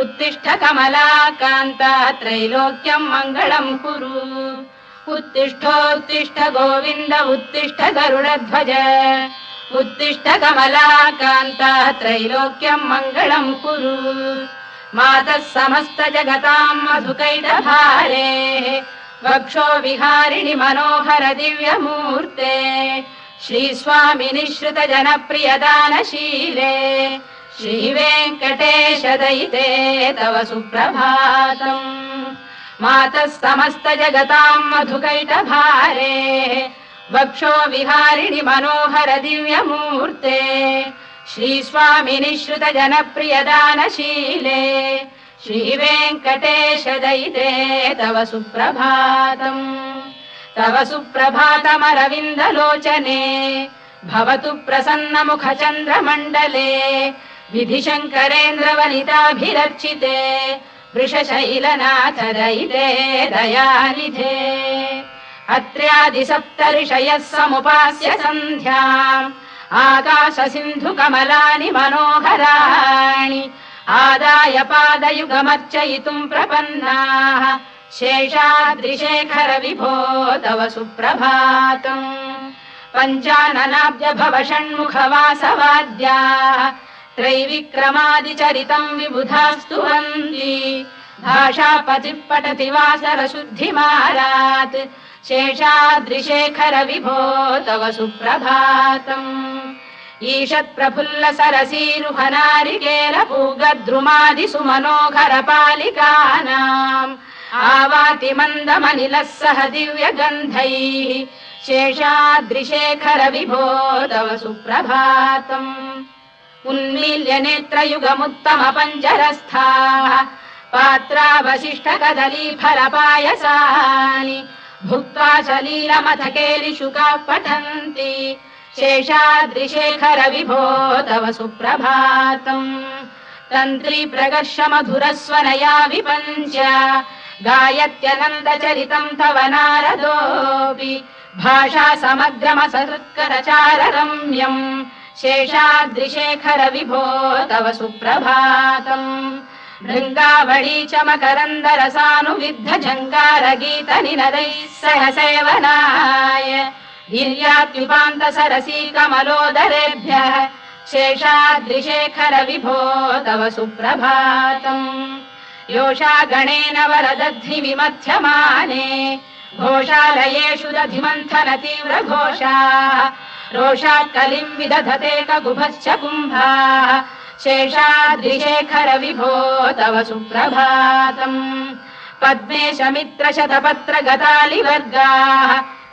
उत्तिष्ठ कमलाकान्ता त्रैलोक्यम् मङ्गलम् कुरु। उत्तिष्ठोत्तिष्ठ गोविन्द उत्तिष्ठ गरुडध्वज उत्तिष्ठ कमलाकान्ता त्रैलोक्यम् मङ्गलम् कुरु। मातः समस्त जगताम् मधुकैटभारे वक्षो विहारिणि मनोहर दिव्यमूर्ते। श्रुत जनप्रियदानशीले श्रीवेङ्कटेश दयिते तव सुप्रभातम्। मातः समस्त जगताम् मधुकैटभारे वक्षो विहारिणि मनोहर दिव्यमूर्ते श्रीस्वामिनि श्रुत जनप्रियदानशीले श्रीवेङ्कटेश दयिते तव सुप्रभातम्। तव सुप्रभातमरविन्दलोचने भवतु प्रसन्नमुखचन्द्रमण्डले विधिशङ्करेन्द्रवनिताभिरर्चिते वृषशैलनाथ दयिते दयानिधे। अत्र्यादिसप्तऋषयः समुपास्य सन्ध्याम् आकाश सिन्धुकमलानि मनोहराणि आदाय पादयुगमर्चयितुम् प्रपन्नाः शेषाद्रिशेखर विभो तव सुप्रभातम्। पञ्चाननाब्ज भव षण्मुखवासवाद्याः त्रैविक्रमादिचरितम् विबुधास्तु वन्ति भाषापतिः पठति वासरशुद्धिमारात् शेषाद्रिशेखर विभो तव सुप्रभातम् ईषत्प्रफुल्ल सरसीरुहनारिकेल पूगद्रुमादिसु मनोहर पालिकानाम् आवाति मन्दमनिलः सह दिव्यगन्धैः शेषाद्रिशेखर विभो तव सुप्रभातम् उन्मील्य नेत्रयुगमुत्तम पञ्जरस्थाः पात्रावशिष्ट कदली फलपायसानि भुक्त्वा सलीलमथ केलिशुकाः पठन्ति शेषाद्रिशेखर विभो तव सुप्रभातम्। तन्त्री प्रकर्ष मधुरस्वनया विपञ्च गायत्यनन्दचरितम् तव नारदोऽपि भाषा समग्रमसकृत्करचार रम्यम् शेषाद्रिशेखर विभो तव सुप्रभातम्। भृङ्गावळी च निनदैः सह सेवनाय गिर्यात्युपान्त सरसी कमलोदरेभ्यः शेषाद्रिशेखर विभो तव सुप्रभातम्। योषा गणेन वरदध्नि विमथ्यमाने घोषालयेषु दधिमन्थन तीव्र घोषाः रोषात् कलिम् विदधते कगुभश्च कुम्भाः शेषाद्रिशेखर विभो तव सुप्रभातम् पद्मेश मित्र शतपत्र गतालिवर्गाः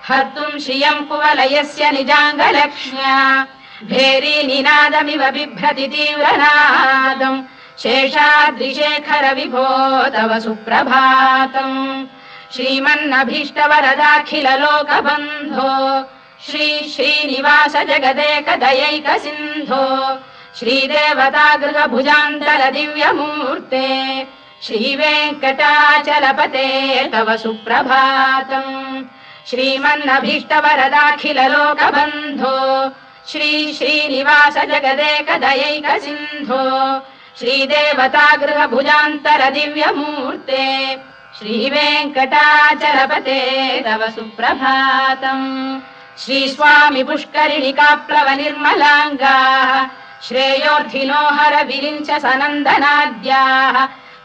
हर्तुम् श्रियम् कुवलयस्य निजाङ्गलक्ष्म्या भेरी निनादमिव बिभ्रति तीव्रनादम् शेषाद्रिशेखर विभो तव सुप्रभातम् श्रीमन्नभीष्टवरदाखिल लोकबन्धो श्री श्रीनिवास जगदेकदयैक सिन्धो श्रीदेवता गृहभुजान्तल दिव्यमूर्ते श्रीवेङ्कटाचलपते तव सुप्रभातम् श्रीमन्नभीष्टवरदाखिल लोकबन्धो श्री श्रीनिवास जगदेकदयैक सिन्धो श्रीदेवता गृहभुजान्तर दिव्यमूर्ते श्रीवेङ्कटाचलपते तव सुप्रभातम् श्रीस्वामि पुष्करिणिकाप्लव निर्मलाङ्गाः श्रेयोर्थिनो हर विरिञ्च सनन्दनाद्याः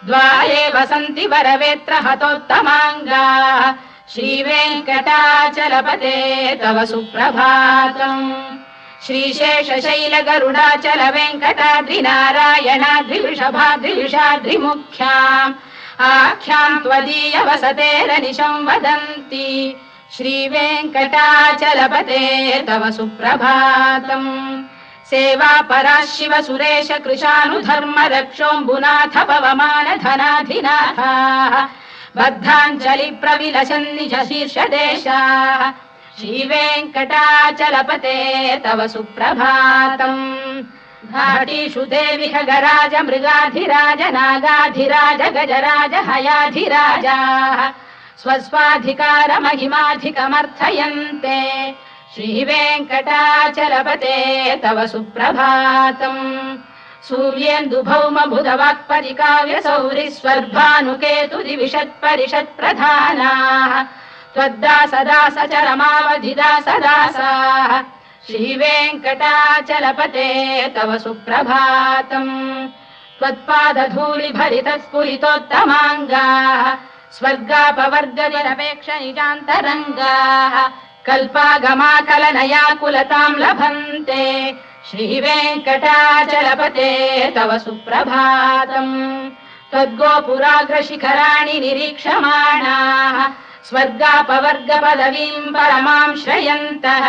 द्वारे वसन्ति वरवेत्र हतोत्तमाङ्गाः श्रीवेङ्कटाचलपते तव सुप्रभातम् श्रीशेषशैल गरुडाचल वेङ्कटाद्रिनारायणाद्रिवृषभाद्रिविषाद्रिमुख्याम् आख्याम् त्वदीय वसतेरनिशम् वदन्ति श्रीवेङ्कटाचलपते तव सुप्रभातम्। सेवा परा शिव सुरेश कृशानुधर्म रक्षोऽम्बुनाथ पवमान धनाधिनाथाः। बद्धाञ्जलि प्रविलसन् निज शीर्षदेशाः श्रीवेङ्कटाचलपते तव सुप्रभातम्। घाटीषु देवि खगराज मृगाधिराज नागाधिराज गजराज हयाधिराजाः स्वस्वाधिकार महिमाधिकमर्थयन्ते श्रीवेङ्कटाचलपते तव सुप्रभातम्। सूर्येन्दुभौम बुधवाक्परिकाव्य सौरि स्वर्भानुकेतु दिविषत्परिषत् प्रधानाः त्वद्दास दास चरमावधिदास दासाः श्रीवेङ्कटाचलपते तव सुप्रभातम्। त्वत्पादधूलि भरित स्फुरितोत्तमाङ्गाः स्वर्गापवर्ग निरपेक्ष निजान्तरङ्गाः कल्पागमाकलनया कुलताम् लभन्ते श्रीवेङ्कटाचलपते तव सुप्रभातम् त्वद्गोपुराग्रशिखराणि निरीक्षमाणाः स्वर्गापवर्ग पदवीम् परमाम् श्रयन्तः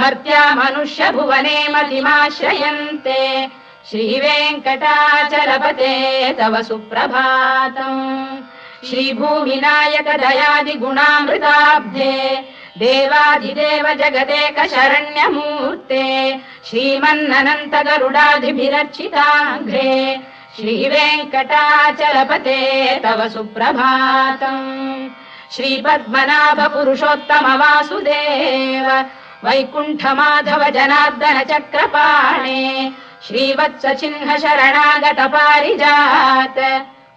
मर्त्या मनुष्य भुवने मतिमाश्रयन्ते श्रीवेङ्कटाचलपते तव सुप्रभातम् श्रीभूमिनायक दयादि गुणामृताब्धे देवादिदेव जगदेक श्रीमन्ननन्त गरुडाधिभिरर्चिताघ्रे श्रीवेङ्कटाचलपते तव सुप्रभातम्। श्रीपद्मनाभ पुरुषोत्तम वासुदेव वैकुण्ठ जनार्दन चक्रपाणे श्रीवत्स चिह्न शरणागत पारिजात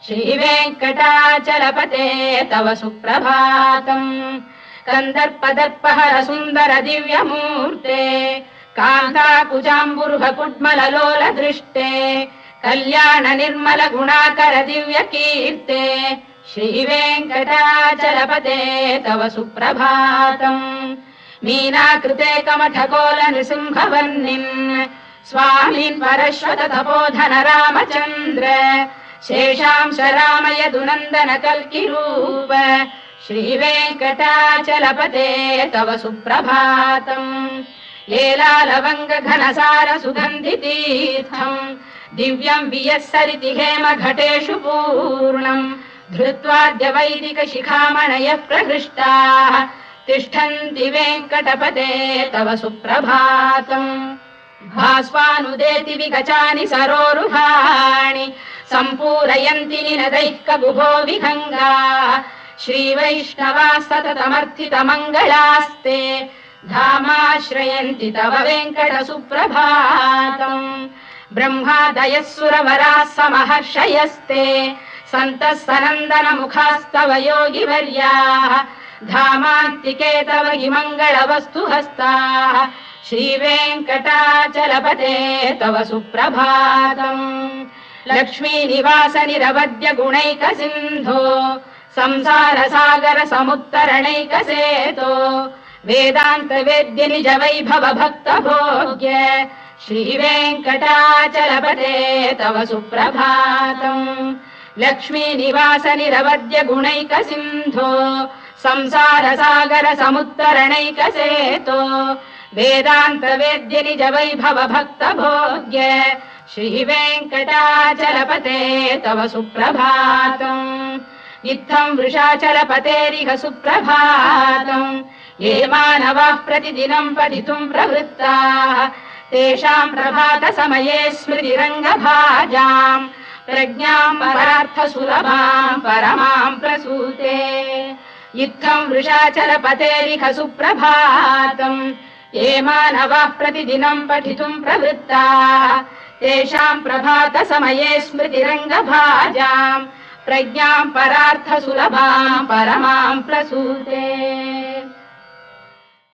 श्रीवेङ्कटाचलपते तव सुप्रभातम्। कन्दर्पदर्पहर सुन्दर दिव्यमूर्ते कान्ताकुजाम्बुरुह कुड्मललोल दृष्टे कल्याण निर्मल गुणाकर दिव्य कीर्ते श्रीवेङ्कटाचलपते तव सुप्रभातम्। मीनाकृते कमठकोल नृसिंहवर्णिन् स्वामीन् परश्वत तपोधन रामचन्द्र रामयदुनन्दन कल्किरूप श्रीवेङ्कटाचलपते तव सुप्रभातम् येलालवङ्ग घनसार सुगन्धि तीर्थम् दिव्यम् वियस्सरिति हेम घटेषु पूर्णम् धृत्वाद्य वैदिक शिखामणयः तिष्ठन्ति वेङ्कटपते तव सुप्रभातम् भास्वानुदेति विगचानि सरोरुहाणि सम्पूरयन्ति निनदैः कगुभो विहङ्गाः श्रीवैष्णवाः सततमर्थितमङ्गलास्ते धामाश्रयन्ति तव वेङ्कट सुप्रभातम् ब्रह्मादयः सुरवराः समहर्षयस्ते सन्तः सनन्दन मुखास्तव योगिवर्याः धामान्तिके तव हि मङ्गलवस्तु हस्ताः श्रीवेङ्कटाचलपते तव सुप्रभातम् लक्ष्मीनिवास निरवद्य गुणैक सिन्धो संसार सागर समुत्तरणैक सेतो वेदान्त वेद्य निज वैभव भक्त भोग्य श्रीवेङ्कटाचलपते तव सुप्रभातम् लक्ष्मीनिवास निरवद्य गुणैक सिन्धो संसार सागर समुत्तरणैक सेतो वेदान्त वेद्य निज वैभव भक्त भोग्य श्रीवेङ्कटाचलपते तव सुप्रभातम् इत्थम् वृषाचलपतेरिह सुप्रभातम् ये मानवाः प्रतिदिनम् पठितुम् प्रवृत्ताः तेषाम् प्रभात समये स्मृतिरङ्गभाजाम् प्रज्ञाम् परार्थ सुलभाम् परमाम् प्रसूते इत्थम् वृषाचलपतेरिह सुप्रभातम् ये मानवाः प्रतिदिनम् पठितुम् प्रवृत्ताः तेषाम् प्रभात समये स्मृतिरङ्गभाजाम् प्रज्ञाम् परार्थ सुलभाम् परमाम् प्रसूते